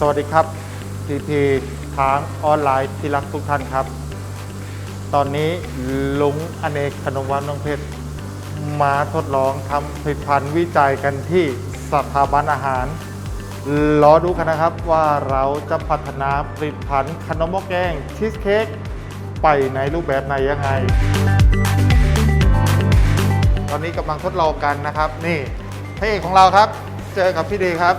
สวัสดีครับพีพีทางออนไลน์ที่รักทุกท่านครับ ตอนนี้ลุงอเนกขนมหวานน้องเพชรมาทดลองทำผลิตภัณฑ์วิจัยกันที่สถาบันอาหาร รอดูกันนะครับว่าเราจะพัฒนาผลิตภัณฑ์ขนมหม้อแกงชีสเค้กไปในรูปแบบไหนยังไง ตอนนี้กำลังทดลองกันนะครับ นี่พระเอกของเราครับ เจอกับพี่เดย์ครับ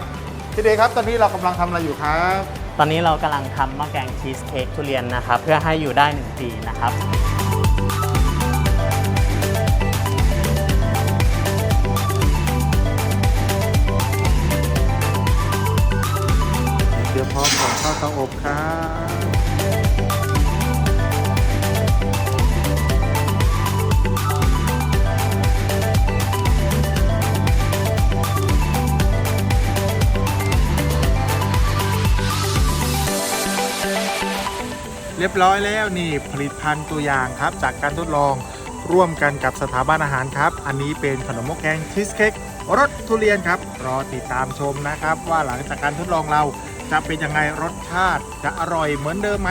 พี่เดย์ครับ ตอนนี้เรากำลังทำอะไรอยู่ครับ ตอนนี้เรากำลังทำหม้อแกงชีสเค้กทุเรียนนะครับ เพื่อให้อยู่ได้ 1 ปีนะครับ เตรียมพร้อมของข้าวเตาอบครับ เรียบร้อยแล้วนี่ผลิตภัณฑ์ตัวอย่างครับ จากการทดลองร่วมกันกับสถาบันอาหารครับ อันนี้เป็นขนมมกแกงชีสเค้กรสทุเรียนครับ รอติดตามชมนะครับ ว่าหลังจากการทดลองเราจะเป็นยังไงรสชาติจะอร่อยเหมือนเดิมไหม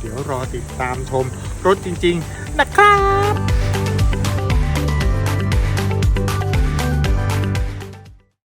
เดี๋ยวรอติดตามชมรสจริง ๆ นะครับ